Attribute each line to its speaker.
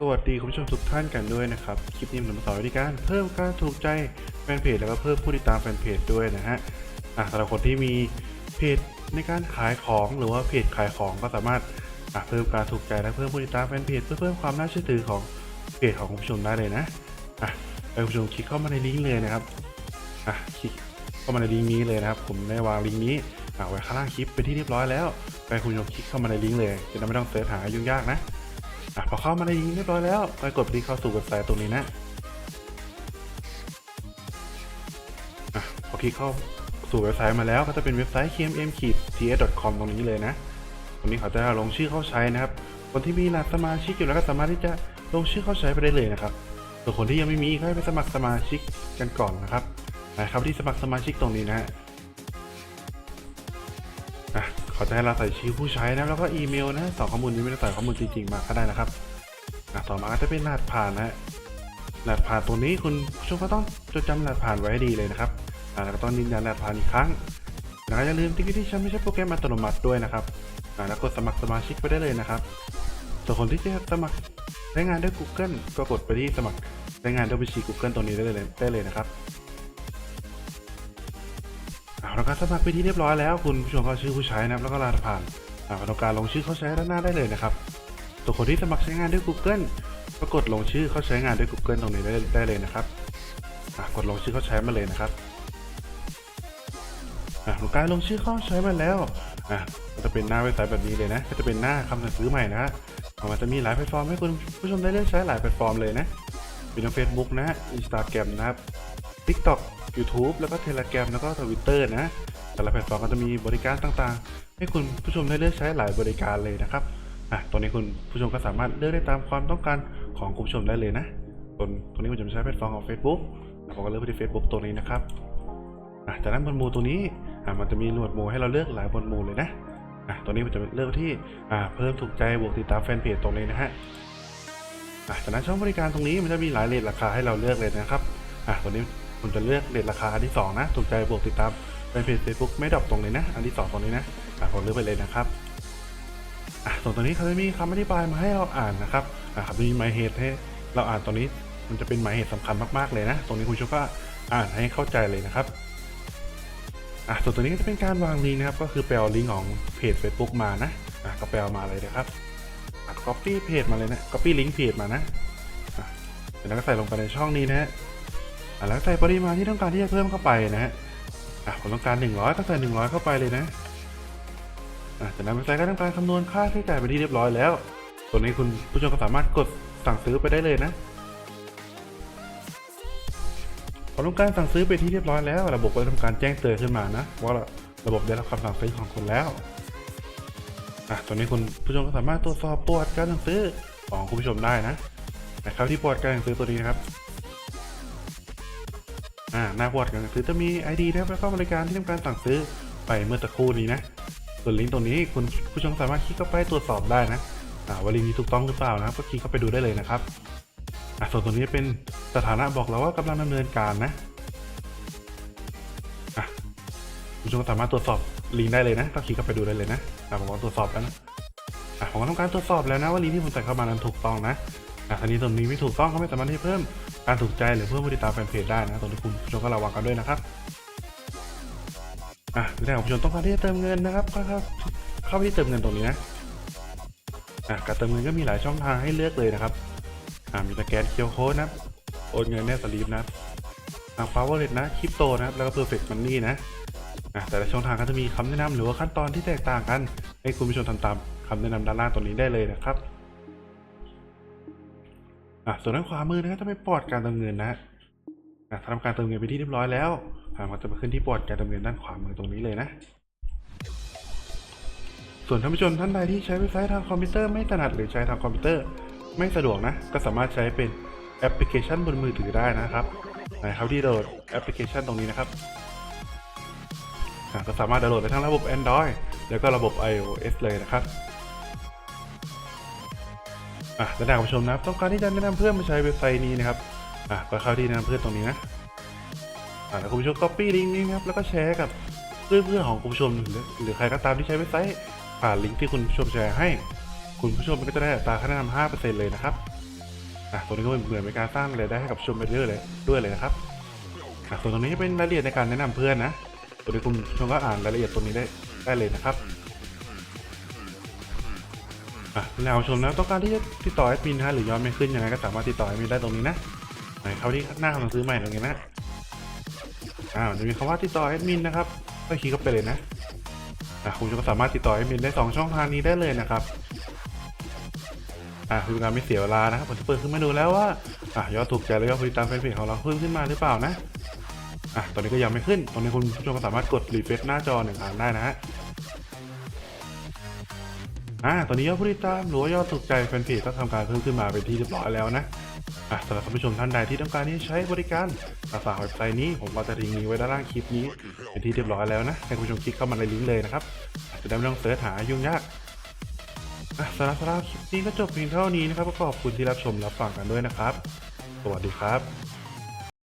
Speaker 1: สวัสดีคุณผู้ชมทุกท่านกันด้วยนะครับ คลิปนี้ผมสอนวิธีการเพิ่มการถูกใจแฟนเพจแล้วก็เพิ่มผู้ติดตามแฟนเพจด้วยนะฮะอะสำหรับคนที่มีเพจในการขายของหรือว่าเพจขายของก็สามารถอะเพิ่มการถูกใจและเพิ่มผู้ติดตามแฟนเพจเพื่อเพิ่มความน่าเชื่อถือของเพจของคุณผู้ชมได้เลยนะอะไปคุณผู้ชมคลิกเข้ามาในลิงก์เลยนะครับอะคลิกเข้ามาในลิงก์นี้เลยนะครับ ผมได้วางลิงก์นี้อะไว้ข้างล่างคลิปเป็นที่เรียบร้อยแล้วไปคุณผู้ชมคลิกเข้ามาในลิงก์เลยจะไม่ต้องเสิร์ชหายุ่งยากนะ อะพอเข้ามาในลิงก์เรียบร้อยแล้วไปกดไปที่เข้าสู่เว็บไซต์ตรงนี้นะอะพอคลิกเข้าสู่เว็บไซต์มาแล้วก็จะเป็นเว็บไซต์ kmm-ts.com ตรงนี้เลยนะตรงนี้เขาจะลงชื่อเข้าใช้นะครับ คนที่มีรหัสสมาชิกอยู่แล้วก็สามารถที่จะลงชื่อเข้าใช้ไปได้เลยนะครับส่วนคนที่ยังไม่มีก็ให้ไปสมัครสมาชิกกันก่อนนะครับนะครับที่สมัครสมาชิกตรงนี้นะฮะ ขาจะให้เราใส่ชื่อผู้ใช้นะแล้วก็อีเมลนะสองข้อมูลนี้ไม่ต้องใส่ข้อมูลจริงๆมาก็ได้นะครับอะต่อมาก็จะเป็นรหัสผ่านนะฮะรหัสผ่านตรงนี้คุณผู้ชมก็ต้องจดจำรหัสผ่านไว้ให้ดีเลยนะครับอะแล้วก็ต้องยืนยันรหัสผ่านอีกครั้งแล้วก็อย่าลืมติ๊กที่ฉันไม่ใช่โปรแกรมอัตโนมัติด้วยนะครับอะแล้วกดสมัครสมาชิกไปได้เลยนะครับส่วนคนที่จะสมัครใช้งานด้วย Google ก็กดไปที่สมัครใช้งานด้วยบัญชี Google ตรงนี้ได้เลยได้เลยนะครับ เอาแล้วก็สมัครไปที่เรียบร้อยแล้วคุณผู้ชมก็ชื่อผู้ใช้นะครับแล้วก็รหัสผ่านอ่าทำการลงชื่อเข้าใช้ด้านหน้าได้เลยนะครับส่วคนที่สมัครใช้งานด้วย Google ก็กดลงชื่อเข้าใช้งานด้วย Google ตรงนี้ได้ได้เลยนะครับกดลงชื่อเข้าใช้มาเลยนะครับอ่าทำการลงชื่อเข้าใช้มาแล้วอ่าก็จะเป็นหน้าเว็บไซต์แบบนี้เลยนะ ก็จะเป็นหน้าคำสั่งซื้อใหม่นะมันจะมีหลายแพลตฟอร์มให้คุณผู้ชมได้เลือกใช้หลายแพลตฟอร์มเลยนะมีทั้ง Facebook นะ Instagram นะครับ TikTok YouTube แล้วก็ Telegram แล้วก็ Twitter นะ แต่ละแพลตฟอร์มก็จะมีบริการต่างๆ ให้คุณผู้ชมได้เลือกใช้หลายบริการเลยนะครับอะตรงนี้คุณผู้ชมก็สามารถเลือกได้ตามความต้องการของคุณผู้ชมได้เลยนะตรงตรงนี้ผมจะใช้แพลตฟอร์มของ Facebook อะผมก็เลือกไปที่ Facebook ตัวนี้นะครับอะจากนั้นบนหมู่ตัวนี้อะมันจะมีหนวดหมู่ให้เราเลือกหลายบนหมู่เลยนะอะตัวนี้ผมจะเลือกที่อ่าเพิ่มถูกใจบวกติดตามแฟนเพจตรงนี้นะฮะอะจากนั้นช่องบริการตรงนี้มันจะมีหลายเรทราคาให้เราเลือกเลยนะครับอะตัวนี้ ผมจะเลือกเรทราคาอันที่สองนะ ถูกใจบวกติดตามแฟนเพจ Facebook ไม่ดรอปตรงนี้นะ อันที่สองตรงนี้นะอะผมเลือกไปเลยนะครับอะส่วนตัวนี้เขาจะมีคำอธิบายมาให้เราอ่านนะครับอะครับมีหมายเหตุให้เราอ่านตรงนี้มันจะเป็นหมายเหตุสำคัญมากๆเลยนะ ตรงนี้คุณผู้ชมก็อ่านให้เข้าใจเลยนะครับอะส่วนตัวนี้ก็จะเป็นการวางลิงก์นะครับ ก็คือไปเอาลิงก์ของเพจ Facebook มานะอะก็ไปเอามาเลยนะครับอะ copy เพจมาเลยนะ copy ลิงก์เพจมานะอะเสร็จแล้วก็ใส่ลงไปในช่องนี้นะฮะ แล้วใส่ปริมาณที่ต้องการที่จะเพิ่มเข้าไปนะฮะอะผมต้องการ 100 ก็ใส่ 100 เข้าไปเลยนะอะจากนั้นเว็บไซต์ก็ทำการคำนวณค่าใช้จ่ายไปที่เรียบร้อยแล้วตัวนี้คุณผู้ชมก็สามารถกดสั่งซื้อไปได้เลยนะพอทำการสั่งซื้อไปที่เรียบร้อยแล้ว ระบบก็จะทำการแจ้งเตือนขึ้นมานะ ว่าระบบได้รับคำสั่งซื้อของคุณแล้วอะตอนนี้คุณผู้ชมก็สามารถตรวจสอบประวัติการสั่งซื้อของคุณผู้ชมได้นะนะครับที่ประวัติการสั่งซื้อตัวนี้นะครับ อ่าหน้าประวัติการสั่งซื้อจะมี ID นะครับแล้วก็บริการที่ทำการสั่งซื้อไปเมื่อสักครู่นี้นะส่วนลิงก์ตรงนี้คุณผู้ชมสามารถคลิกเข้าไปตรวจสอบได้นะอ่าว่าลิงก์นี้ถูกต้องหรือเปล่านะครับก็คลิกเข้าไปดูได้เลยนะครับอะส่วนตัวนี้เป็นสถานะบอกเราว่ากำลังดำเนินการนะอะคุณผู้ชมสามารถตรวจสอบลิงก์ได้เลยนะก็คลิกเข้าไปดูได้เลยนะอะผมก็ตรวจสอบแล้วนะอะผมก็ทำการตรวจสอบแล้วนะว่าลิงก์ที่ผมใส่เข้ามานั้นถูกต้องนะอะทีนี้ตรงนี้ไม่ถูกต้องก็ไม่สามารถที่เพิ่ม การถูกใจหรือเพิ่มผู้ติดตามแฟนเพจได้นะตรงนี้คุณผู้ชมก็ระวังกันด้วยนะครับอะแล้วคุณผู้ชมต้องการที่จะเติมเงินนะครับก็เข้าเข้าไปที่เติมเงินตรงนี้นะอะการเติมเงินก็มีหลายช่องทางให้เลือกเลยนะครับอ่ามีสแกนเคียวโค้ดนะโอนเงินแนสลีปนะครับทางฟาวเวอร์เลตนะคริปโตนะครับแล้วก็เพอร์เฟกต์มันนี่นะอ่าแต่ละช่องทางก็จะมีคำแนะนำหรือว่าขั้นตอนที่แตกต่างกัน ให้คุณผู้ชมทำตามคำแนะนำด้านล่างตัวนี้ได้เลยนะครับ อ่าส่วนด้านขวามือนะครับจะเป็นปอดการเติมเงินนะอ่าทำการเติมเงินไปที่เรียบร้อยแล้วอ่ามันจะมาขึ้นที่ปอดการเติมเงินด้านขวามือตรงนี้เลยนะ ส่วนท่านผู้ชมท่านใดที่ใช้เว็บไซต์ทางคอมพิวเตอร์ไม่ถนัดหรือใช้ทางคอมพิวเตอร์ ไม่สะดวกนะ ก็สามารถใช้เป็นแอปพลิเคชันบนมือถือได้นะครับนะครับที่โหลดแอปพลิเคชันตรงนี้นะครับอะก็สามารถดาวน์โหลดได้ทั้งระบบ Android แล้วก็ระบบ iOS เลยนะครับ อะและถ้าคุณผู้ชมนะครับต้องการที่จะแนะนำเพื่อนมาใช้เว็บไซต์นี้นะครับอะก็เข้าที่แนะนำเพื่อนตรงนี้นะอะแล้วคุณผู้ชม copy ลิงก์นี้นะครับแล้วก็แชร์กับเพื่อนๆของคุณผู้ชมหรือหรือใครก็ตามที่ใช้เว็บไซต์ผ่านลิงก์ที่คุณผู้ชมแชร์ให้ คุณผู้ชมก็จะได้อัตราค่าแนะนำ5%เลยนะครับอะตรงนี้ก็เหมือนเป็นการสร้างรายได้ให้กับชมไปเรื่อยเลยด้วยเลยนะครับอะส่วนตรงนี้จะเป็นรายละเอียดในการแนะนำเพื่อนนะตัวนี้คุณผู้ชมก็อ่านรายละเอียดตรงนี้ได้ได้เลยนะครับ อะแล้วชมนะต้องการที่จะติดต่อแอดมินนะหรือย้อดไม่ขึ้นยังไงก็สามารถติดต่อแอดมินได้ตรงนี้นะไหนเข้าที่หน้าคำสั่งซื้อใหม่ตรงนี้นะอ่าจะมีคำว่าติดต่อแอดมินนะครับก็คลิกเข้าไปเลยนะอะคุณก็สามารถติดต่อแอดมินได้สองช่องทางนี้ได้เลยนะครับอะคือการไม่เสียเวลานะครับผมจะเปิดขึ้นมาดูแล้วว่าอะยอดถูกใจแล้วยอดผู้ติดตามแฟนเพจของเราเพิ่มขึ้นมาหรือเปล่านะอะตอนนี้ก็ยังไม่ขึ้นตอนนี้คุณผู้ชมก็สามารถกดรีเฟรชหน้าจอหนึ่งครั้งได้นะฮะ อะตอนนี้ยอดผู้ติดตามหรือว่ายอดถูกใจแฟนเพจก็ทำการเพิ่มขึ้นมาเป็นที่เรียบร้อยแล้วนะอะสำหรับท่านผู้ชมท่านใดที่ต้องการที่จะใช้บริการฝากเว็บไซต์นี้ผมก็จะทิ้งลิงก์ไว้ด้านล่างคลิปนี้เป็นที่เรียบร้อยแล้วนะให้คุณผู้ชมคลิกเข้ามาในลิงก์เลยนะครับจะได้ไม่ต้องเสิร์ชหายุ่งยากอะสำหรับสำหรับคลิปนี้ก็จบเพียงเท่านี้นะครับก็ขอบคุณที่รับชมรับฟังกันด้วยนะครับ สวัสดีครับ